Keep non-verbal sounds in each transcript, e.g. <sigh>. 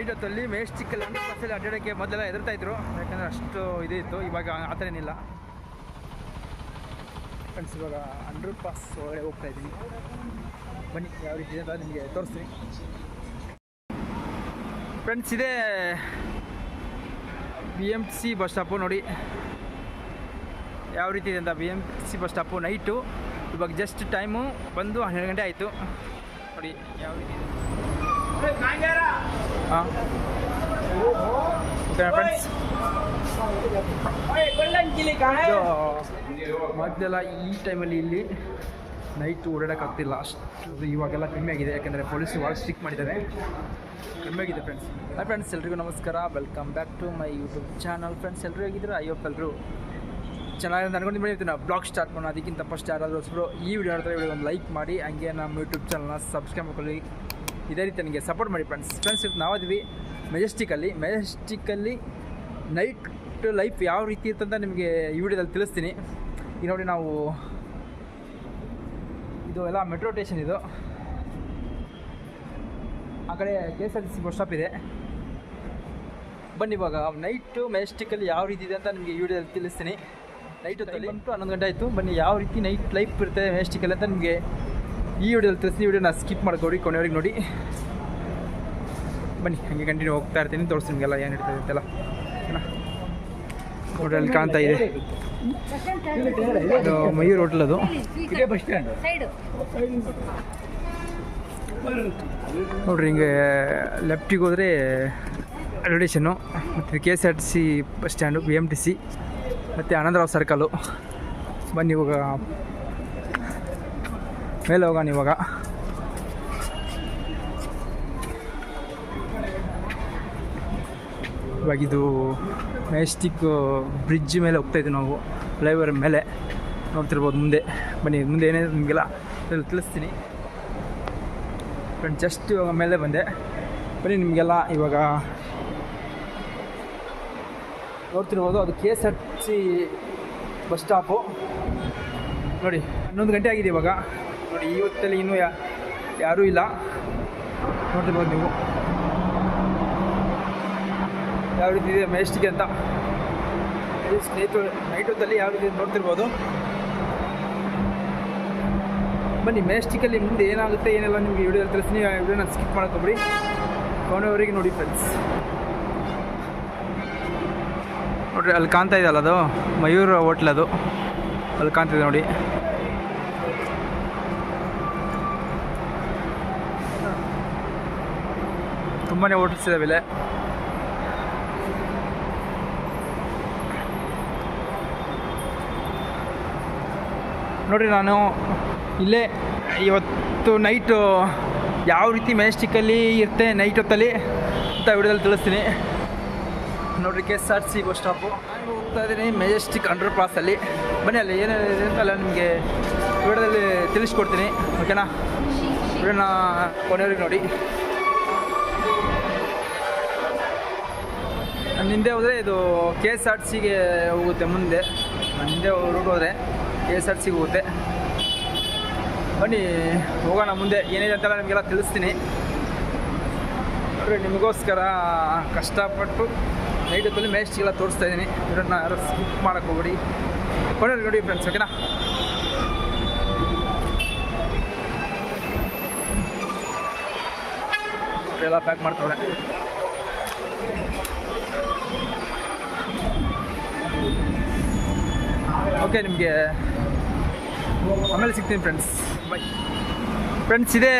Night ಹೊತ್ತಲ್ಲಿ ಮೇಸ್ಟಿಕ್ಕಲ್ಲಿ under ಪಾಸಲ್ಲಿ ಅಡ್ಡಾಡೋಕ್ಕೆ ಮೊದಲೆಲ್ಲ ಹೆದರ್ತಾ ಇದ್ರು. ಯಾಕಂದರೆ ಅಷ್ಟು ಇದೇ ಇತ್ತು ಇವಾಗ ಆ ಥರ ಏನಿಲ್ಲ ಫ್ರೆಂಡ್ಸ್, ಇವಾಗ ಅಂಡರ್ ಪಾಸ್ ಒಳಗಡೆ ಹೋಗ್ತಾ ಇದ್ದೀನಿ. ಬನ್ನಿ, ಯಾವ ರೀತಿ ಇದೆ ಅಂತ ನಿಮಗೆ ತೋರಿಸ್ತೀನಿ. ಫ್ರೆಂಡ್ಸ್, ಇದೇ B M C bus stop ನೋಡಿ. ಯಾವ ರೀತಿ ಇದೆ ಅಂತ B M C bus stop night. ಇವಾಗ ಜಸ್ಟ್ ಟೈಮು ಬಂದು ಹನ್ನೆರಡು ಗಂಟೆ ಆಯಿತು. ನೋಡಿ, ಯಾವ ರೀತಿ ಇದೆ. ಫ್ರೆಂಡ್ಸ್ ಮೊದಲೆಲ್ಲ ಈ ಟೈಮಲ್ಲಿ ಇಲ್ಲಿ ನೈಟ್ ಓಡಾಡೋಕ್ಕಾಗ್ತಿಲ್ಲ. ಅಷ್ಟು ಇವಾಗೆಲ್ಲ ಕಮ್ಮಿ ಆಗಿದೆ. ಯಾಕೆಂದರೆ ಪೊಲೀಸ್ ಭಾಳ ಸ್ಟಿಕ್ ಮಾಡಿದ್ದಾರೆ. ಕಮ್ಮಿ ಆಗಿದೆ ಫ್ರೆಂಡ್ಸ್ ಹಾಯ್ ಫ್ರೆಂಡ್ಸ್ ಎಲ್ರಿಗೂ ನಮಸ್ಕಾರ. Welcome back to my YouTube channel friends ಎಲ್ಲರೂ ಹೇಗಿದ್ರು ಐ ಹೋಪ್ ಎಲ್ಲರೂ ಚೆನ್ನಾಗಿ ಅನ್ಕೊಂಡು ಬಂದಿರ್ತೀನಿ ನಾವು ಬ್ಲಾಗ್ ಸ್ಟಾರ್ಟ್ ಮಾಡೋಣ. ಅದಕ್ಕಿಂತ ಫಸ್ಟ್ ಯಾರಾದರೂ ಈ ವಿಡಿಯೋ ನೋಡ್ತಾರೆ ವಿಡಿಯೋ ಒಂದು ಲೈಕ್ ಮಾಡಿ. ಹಂಗೆ ನಮ್ಮ ಯೂಟ್ಯೂಬ್ ಚಾನಲ್ನ ಸಬ್ಸ್ಕ್ರೈಬ್ ಮಾಡ್ಕೊಳ್ಳಿ. ಇದೇ ರೀತಿ ನನಗೆ ಸಪೋರ್ಟ್ ಮಾಡಿ ಫ್ರೆಂಡ್ಸ್ ಫ್ರೆಂಡ್ಸ್ ಇವತ್ತು ನಾವದ್ವಿ ಮೆಜೆಸ್ಟಿಕಲ್ಲಿ ಮೆಜೆಸ್ಟಿಕಲ್ಲಿ ನೈಟ್ ಲೈಫ್ ಯಾವ ರೀತಿ ಇರ್ತಂತ ನಿಮಗೆ ಈ ವಿಡಿಯೋದಲ್ಲಿ ತಿಳಿಸ್ತೀನಿ. ಈಗ ನೋಡಿ ನಾವು ಇದು ಎಲ್ಲ ಮೆಟ್ರೋ ಸ್ಟೇಷನ್ ಇದು. ಆ ಕಡೆ K S R T C bus stop ಇದೆ. ಬನ್ನಿ ಇವಾಗ ನೈಟು ಮೆಜೆಸ್ಟಿಕಲ್ಲಿ ಯಾವ ರೀತಿ ಇದೆ ಅಂತ ನಿಮಗೆ ಈ ವಿಡಿಯೋದಲ್ಲಿ ತಿಳಿಸ್ತೀನಿ. ನೈಟು ತಲೆ ಹನ್ನೊಂದು ಗಂಟೆ ಆಯಿತು. ಬನ್ನಿ ಯಾವ ರೀತಿ ನೈಟ್ ಲೈಫ್ ಇರುತ್ತೆ ಮೆಜೆಸ್ಟಿಕಲ್ಲಿ ಅಂತ ನಿಮಗೆ ಈ ವಿಡಿಯೋದಲ್ಲಿ ವಿಡಿಯೋ ವಿಡಿಯೋನ ಸ್ಕಿಪ್ ಮಾಡ್ಕೊಡಿ ಕೊನೆಯವ್ರಿಗೆ ನೋಡಿ. ಬನ್ನಿ ಹಾಗೆ ಕಂಟಿನ್ಯೂ ಹೋಗ್ತಾ ಇರ್ತೀನಿ. ತೋರಿಸಿ ನಿಮಗೆಲ್ಲ ಏನು ಇರ್ತದೆ ಅಂತೆಲ್ಲ. ಹೋಟೆಲ್ ಕಾಣ್ತಾ ಇದೆ. ಇದು ಮಯೂರ್ ಹೋಟೆಲ್ ಅದು. ಬಸ್ ಸ್ಟ್ಯಾಂಡ್ ಸೈಡು ನೋಡ್ರಿ ಹಿಂಗೆ ಲೆಫ್ಟಿಗೆ ಹೋದರೆ ರೇಡಿಯೇಷನ್ನು ಸ್ಟೇಷನ್ನು ಮತ್ತು K S R T C bus stand B M T C ಮತ್ತು ಆನಂದರಾವ್ ಸರ್ಕಲ್ಲು ಬನ್ನಿ ಇವಾಗ ಮೇಲೆ ಹೋಗೋಣ ಇವಾಗ. ಇವಾಗ ಇದು ಮೆಜೆಸ್ಟಿಕ್ ಬ್ರಿಡ್ಜ್ ಮೇಲೆ ಹೋಗ್ತಾ ಇದ್ದೀವಿ ನಾವು. ಫ್ಲೈಓವರ್ ಮೇಲೆ. ನೋಡ್ತಿರ್ಬೋದು ಮುಂದೆ. ಬನ್ನಿ, ಮುಂದೆ ಏನೇನು ನಿಮಗೆಲ್ಲ ತಿಳಿಸ್ತೀನಿ. ಫ್ರೆಂಡ್ ಜಸ್ಟ್ ಇವಾಗ ಮೇಲೆ ಬಂದೆ. ಬನ್ನಿ, ನಿಮಗೆಲ್ಲ ಇವಾಗ ನೋಡ್ತಿರ್ಬೋದು. ಅದು K S R C bus stop ನೋಡಿ, ಹನ್ನೊಂದು ಗಂಟೆ ಆಗಿದೆ ಇವಾಗ. ನೋಡಿ, ಈ ಹೊತ್ತಲ್ಲಿ ಇನ್ನೂ ಯಾರೂ ಇಲ್ಲ. ನೋಡ್ತಿರ್ಬೋದು ನೀವು. ಯಾವ ರೀತಿ ಇದೆ ಮೇಷ್ಟಿಗೆ ಅಂತ. ಸ್ನೇಹಿತರು ನೈಟ್ ಹೊತ್ತಲ್ಲಿ ಯಾವ ರೀತಿ ನೋಡ್ತಿರ್ಬೋದು ಬನ್ನಿ ಮೇಸ್ಟಿಕಲ್ಲಿ ಮುಂದೆ ಏನಾಗುತ್ತೆ, ಏನೆಲ್ಲ ನಿಮಗೆ ವಿಡಿಯೋದಲ್ಲಿ ತಿಳಿಸ್ತೀನಿ. ಆ ವಿಡಿಯೋನ ಸ್ಕಿಪ್ ಮಾಡ್ಕೊಬಿಡಿ ಕೊನೆವರೆಗೆ ನೋಡಿ ಫ್ರೆಂಡ್ಸ್ ನೋಡ್ರಿ, ಅಲ್ಲಿ ಕಾಣ್ತಾ ಇದೆಯಲ್ಲ ಅದು? ಮಯೂರ್ ಅದು. ಅಲ್ಲಿ ಕಾಣ್ತಿದೆ ನೋಡಿ. ತುಂಬಾ ಹೋಟೆಲ್ಸ್ ಇದಾವೆ ಇಲ್ಲೇ ನೋಡಿರಿ ನಾನು ಇಲ್ಲೇ ಇವತ್ತು ನೈಟು ಯಾವ ರೀತಿ ಮೆಜೆಸ್ಟಿಕ್ಕಲ್ಲಿ ಇರುತ್ತೆ ನೈಟ್ ಹೊತ್ತಲ್ಲಿ ಅಂತ ವಿಡಿಯೋದಲ್ಲಿ ತಿಳಿಸ್ತೀನಿ. ನೋಡಿರಿ K S R C bus stop ನಾನು ಹೋಗ್ತಾ ಇದ್ದೀನಿ ಮೆಜೆಸ್ಟಿಕ್ ಅಂಡರ್ ಪಾಸಲ್ಲಿ ಬನ್ನಿ ಅಲ್ಲಿ ಏನೇನಿದೆ ಅಂತೆಲ್ಲ ನಿಮಗೆ ವಿಡಿಯೋದಲ್ಲಿ ತಿಳಿಸ್ಕೊಡ್ತೀನಿ. ಓಕೆನಾ ವಿಡಿಯೋನ ಕೊನೆಯವ್ರಿಗೆ ನೋಡಿ. ಹಿಂದೆ ಹೋದರೆ ಇದು ಕೆ ಎಸ್ ಆರ್ ಸಿಗೆ ಹೋಗುತ್ತೆ ಮುಂದೆ. ಹಿಂದೆ ಹೋದರೆ ಕೆ ಎಸ್ ಆರ್ ಸಿಗೆ ಹೋಗುತ್ತೆ. ಬನ್ನಿ, ಹೋಗೋಣ ಮುಂದೆ. ಏನಿದೆ ಅಂತೆಲ್ಲ ನಿಮಗೆಲ್ಲ ತಿಳಿಸ್ತೀನಿ. ನಿಮಗೋಸ್ಕರ ಕಷ್ಟಪಟ್ಟು ನೈಟ್ ಹೊತ್ತಲ್ಲಿ ಮೇಸ್ಟಿಗೆಲ್ಲ ತೋರಿಸ್ತಾ ಇದ್ದೀನಿ. ಇವರನ್ನ ಯಾರು ಸ್ಕಿಪ್ ಮಾಡೋಕ್ಕೆ ಹೋಗ್ಬಿಡಿ. ಕೊನೆಯವ್ರಿಗೆ ನೋಡಿ ಫ್ರೆಂಡ್ಸ್ ಓಕೆನಾ ಎಲ್ಲ ಪ್ಯಾಕ್ ಮಾಡ್ತಾವ್ರೆ ಓಕೆ ನಿಮಗೆ ಆಮೇಲೆ ಸಿಗ್ತೀನಿ ಫ್ರೆಂಡ್ಸ್ ಬೈ ಫ್ರೆಂಡ್ಸ್ ಇದೇ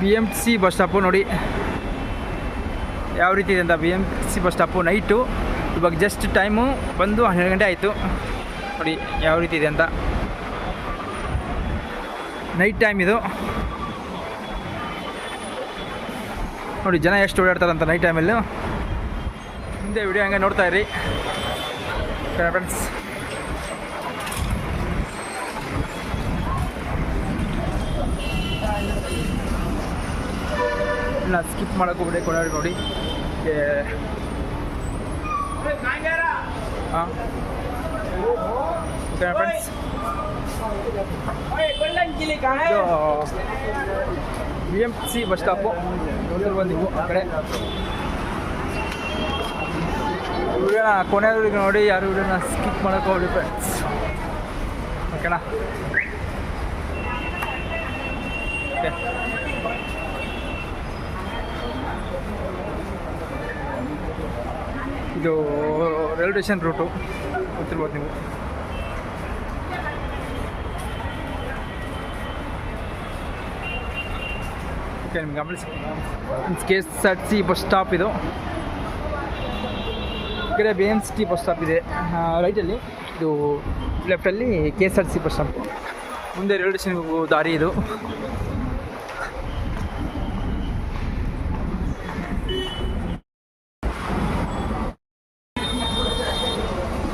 B M C bus stop ನೋಡಿ. ಯಾವ ರೀತಿ ಇದೆ ಅಂತ B M C bus stop night ಇವಾಗ ಜಸ್ಟ್ ಟೈಮು ಬಂದು ಹನ್ನೆರಡು ಗಂಟೆ ಆಯಿತು. ನೋಡಿ ಯಾವ ರೀತಿ ಇದೆ ಅಂತ. ನೈಟ್ ಟೈಮ್ ಇದು. ನೋಡಿ ಜನ ಎಷ್ಟು ಓಡಾಡ್ತಾರಂತ ನೈಟ್ ಟೈಮಲ್ಲಿ ಮುಂದೆ ವಿಡಿಯೋ ಹಂಗೆ ನೋಡ್ತಾ ಇರಿ. ಫ್ರೆಂಡ್ಸ್ ಇಲ್ಲ ಸ್ಕಿಪ್ ಮಾಡೋಕೆ ಬಿಡಿ ಕೊಡ ನೋಡಿ. ಹಾಂ okay friends B M C bus stop ನೀವು ಆ ಕಡೆ ವಿಡಿಯೋನ ನೋಡಿ, ಯಾರು ವಿಡಿಯೋನ ಸ್ಕಿಪ್ ಮಾಡೋಕೆ ಹೋಗಿ ಫ್ರೆಂಡ್ಸ್ ಓಕೆನಾ ಓಕೆ ಇದು ರೈಲ್ವೆ ಸ್ಟೇಷನ್ ರೂಟು ಗೊತ್ತಿರ್ಬೋದು ನೀವು ಓಕೆ ನಿಮ್ಗೆ ಗಮನಿಸಿ. K S R C bus stop ಇದು. ಕಡೆ B M C T bus stop ಇದೆ. ರೈಟಲ್ಲಿ ಇದು ಲೆಫ್ಟಲ್ಲಿ K S R C bus stop. ಮುಂದೆ ರೈಲ್ವೆ ಸ್ಟೇಷನ್ಗೆ ಹೋಗೋ ದಾರಿ ಇದು.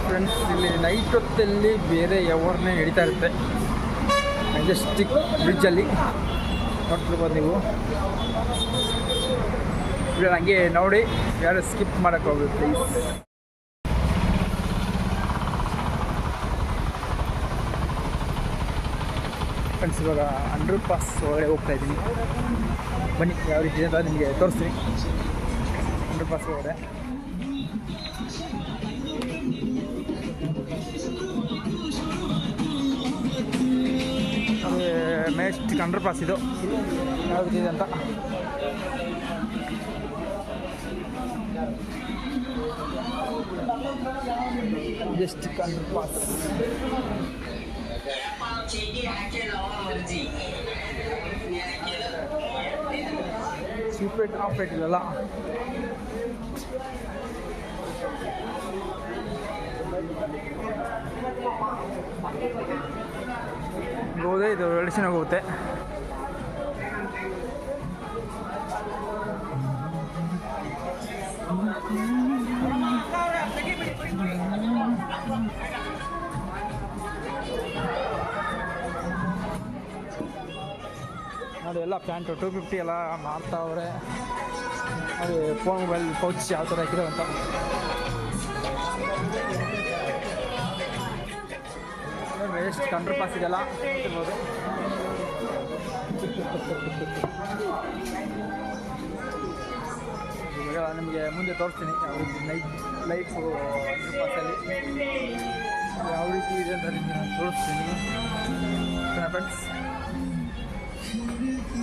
ಫ್ರೆಂಡ್ಸ್ ಇಲ್ಲಿ ನೈಟ್ ಹೊತ್ತಲ್ಲಿ ಬೇರೆ ಯಾವನ್ನೇ ಹಿಡಿತಾ ಇರುತ್ತೆ. ಮೆಜೆಸ್ಟಿಕ್ ಬ್ರಿಡ್ಜಲ್ಲಿ ನೋಡ್ತಿರ್ಬೋದು ನೀವು. ಇಲ್ಲ ಹಂಗೆ ನೋಡಿ, ಯಾರು ಸ್ಕಿಪ್ ಮಾಡೋಕ್ಕೆ ಹೋಗುತ್ತೆ ಪ್ಲೀಸ್ ಫ್ರೆಂಡ್ಸ್ ಇವಾಗ ಅಂಡರ್ ಪಾಸ್ ಒಳಗಡೆ ಹೋಗ್ತಾ ಇದ್ದೀನಿ. ಬನ್ನಿ, ಯಾವ ರೀತಿ ಅಂತ ನಿಮಗೆ ತೋರಿಸ್ತೀನಿ. ಅಂಡರ್ ಪಾಸ್ ಒಳಗಡೆ. ಮೇಸ್ಟ್ ಅಂಡರ್ ಪಾಸ್ ಇದು. ಯಾವ ರೀತಿ ಇದೆ ಅಂತ. ಜಸ್ಟ್ ಅಂಡರ್ ಪಾಸ್ ಸೂಪರೇಟ್ ಆಪ್ರೇಟ್ ಇಲ್ಲಲ್ಲ? ಹೋದೆ ಇದು ಎರಡು ಚೆನ್ನಾಗಿ ಹೋಗುತ್ತೆ. ನೋಡಿ ಪ್ಯಾಂಟು ಟೂ ಫಿಫ್ಟಿ ಎಲ್ಲ ಮಾಡ್ತಾವ್ರೆ. ಅದು ಫೋನ್ ಮೊಬೈಲ್ ಪೌಚ್ ಯಾವ ಥರ ಹಾಕಿರೋ ಅಂತ. ಎಷ್ಟು ಕಂಡ್ರ ಪಾಸ್ ಇದೆಲ್ಲ ಈಗ ನಿಮಗೆ ಮುಂದೆ ತೋರಿಸ್ತೀನಿ, ಯಾವ ರೀತಿ ಲೈಫ್ ಲೈಫು ಪಾಸಲ್ಲಿ ಯಾವ ರೀತಿ ಇದೆ ಅಂತ ನಿಮಗೆ ತೋರಿಸ್ತೀನಿ. ಫ್ರೆಂಡ್ಸ್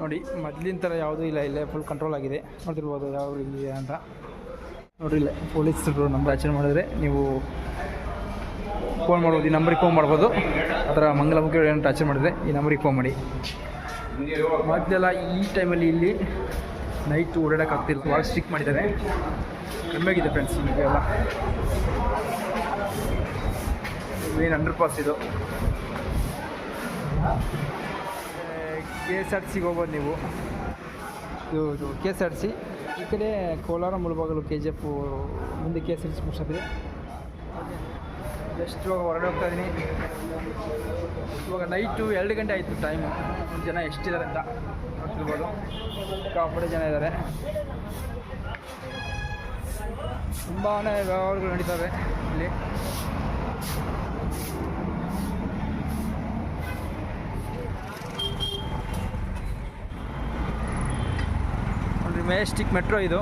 ನೋಡಿ, ಮೊದಲಿನ ಥರ ಯಾವುದೂ ಇಲ್ಲ, ಇಲ್ಲೇ ಫುಲ್ ಕಂಟ್ರೋಲ್ ಆಗಿದೆ. ನೋಡ್ತಿರ್ಬೋದು ಯಾವ ಇಲ್ಲಿದೆ ಅಂತ. ನೋಡಿಲ್ಲ ಪೊಲೀಸರು ನಂಬರ್ ಆಚರಣೆ ಮಾಡಿದ್ರೆ ನೀವು ಫೋನ್ ಮಾಡ್ಬೋದು, ಈ ನಂಬರಿಗೆ ಫೋನ್ ಮಾಡ್ಬೋದು. ಆ ಥರ ಮುಖ್ಯ ಏನು ಆಚರಣೆ ಮಾಡಿದ್ರೆ ಈ ನಂಬರಿಗೆ ಫೋನ್ ಮಾಡಿ. ಮೊದಲೆಲ್ಲ ಈ ಟೈಮಲ್ಲಿ ಇಲ್ಲಿ ನೈಟ್ ಓಡಾಡೋಕ್ಕಾಗ್ತಿಲ್ಲ ಭಾಳ ಸ್ಟಿಕ್ ಮಾಡಿದ್ದಾರೆ. ಕಮ್ಮಿಯಾಗಿದೆ ಫ್ರೆಂಡ್ಸ್ ಎಲ್ಲ. ಮೇನ್ ಅಂಡರ್ ಪಾಸ್ ಇದು. ಕೆ ಎಸ್ ಆರ್ ಸಿಗೆ ಹೋಗ್ಬೋದು ನೀವು? ಇದು ಇದು ಕೆ ಎಸ್ ಆರ್ ಸಿ. ಈ ಕಡೆ Kolar Mulbagal K G F ಮುಂದೆ K S R C bus ಇದೆ ಜಸ್ಟ್ ಇವಾಗ ಹೊರಡೆ ಹೋಗ್ತಾ ಇದ್ದೀನಿ ಇವಾಗ ನೈಟು ಎರಡು ಗಂಟೆ ಆಯಿತು ಟೈಮು ಜನ ಎಷ್ಟಿದ್ದಾರೆ ಅಂತ ನೋಡ್ತಿರ್ಬೋದು ಕಾಪಡೆ ಜನ ಇದ್ದಾರೆ. ತುಂಬಾ ವ್ಯವಹಾರಗಳು ನಡೀತವೆ ಇಲ್ಲಿ. ಮೆಜೆಸ್ಟಿಕ್ ಮೆಟ್ರೋ ಇದು.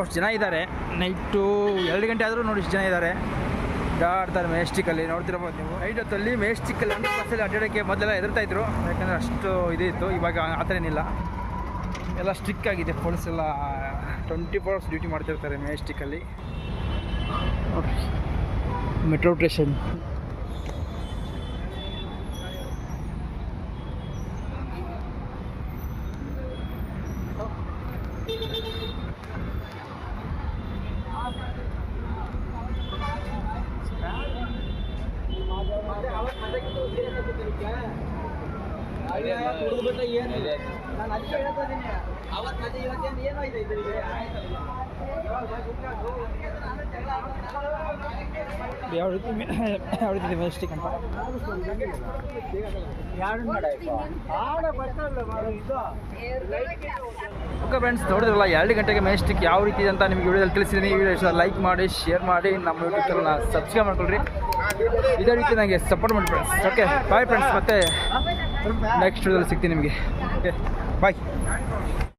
ಅಷ್ಟು ಜನ ಇದ್ದಾರೆ. ನೈಟು ಎರಡು ಗಂಟೆ ಆದರೂ ನೋಡಿ ಇಷ್ಟು ಜನ ಇದ್ದಾರೆ. ಆಡ್ತಾರೆ ಮೆಜೆಸ್ಟಿಕಲ್ಲಿ ನೋಡ್ತಿರ್ಬೋದು ನೀವು. ನೈಟ್ ಹೊತ್ತಲ್ಲಿ ಮೆಜೆಸ್ಟಿಕಲ್ಲಿ ಅಂಡರ್ ಪಾಸಲ್ಲಿ ಅಡ್ಡಾಡೋಕ್ಕೆ ಮೊದಲೆಲ್ಲ ಹೆದರ್ತಾ ಇದ್ರು. ಯಾಕಂದರೆ ಅಷ್ಟು ಇದಿತ್ತು ಇವಾಗ ಆ ಥರ ಏನಿಲ್ಲ. ಎಲ್ಲ ಸ್ಟ್ರಿಕ್ ಆಗಿದೆ. ಪೊಲೀಸ್ ಎಲ್ಲ ಟ್ವೆಂಟಿ ಫೋರ್ ಅವರ್ಸ್ ಡ್ಯೂಟಿ ಮಾಡ್ತಿರ್ತಾರೆ ಮೆಜೆಸ್ಟಿಕಲ್ಲಿ ನೋಡ್ರಿ ಮೆಟ್ರೋ ಸ್ಟೇಷನ್ ಹುಡುಗ್ಬಿಟ್ಟ ಏನು ನಾನು ಅದಕ್ಕೆ ಹೇಳ್ತಾ ಇದ್ದೀನಿ ಇವತ್ತೇನು ಏನೋ ಇದೆ ಇದ್ರಿಗೆ ಯಾವ ರೀತಿ <coughs> ಯಾವ ರೀತಿ ಮೆಜೆಸ್ಟಿಕ್ ಅಂತ? ಓಕೆ ಫ್ರೆಂಡ್ಸ್ ನೋಡಿದ್ರಲ್ಲ ಎರಡು ಗಂಟೆಗೆ ಮೆಜೆಸ್ಟಿಕ್ ಯಾವ ರೀತಿ ಇದೆ ಅಂತ ನಿಮಗೆ ವಿಡಿಯೋದಲ್ಲಿ ತಿಳಿಸಿದ್ದೀನಿ. ಈ ವಿಡಿಯೋ ಇಷ್ಟ ಲೈಕ್ ಮಾಡಿ ಶೇರ್ ಮಾಡಿ ನಮ್ಮ ಯೂಟ್ಯೂಬ್ ಚಾನಲ್ನ ಸಬ್ಸ್ಕ್ರೈಬ್ ಮಾಡ್ಕೊಳ್ರಿ. ಇದೇ ರೀತಿ ನನಗೆ ಸಪೋರ್ಟ್ ಮಾಡಿ ಫ್ರೆಂಡ್ಸ್ ಓಕೆ ಬಾಯ್ ಫ್ರೆಂಡ್ಸ್ ಮತ್ತೆ ನೆಕ್ಸ್ಟ್ ವಿಡಿಯೋದಲ್ಲಿ ಸಿಗ್ತೀನಿ ನಿಮಗೆ. Okay bye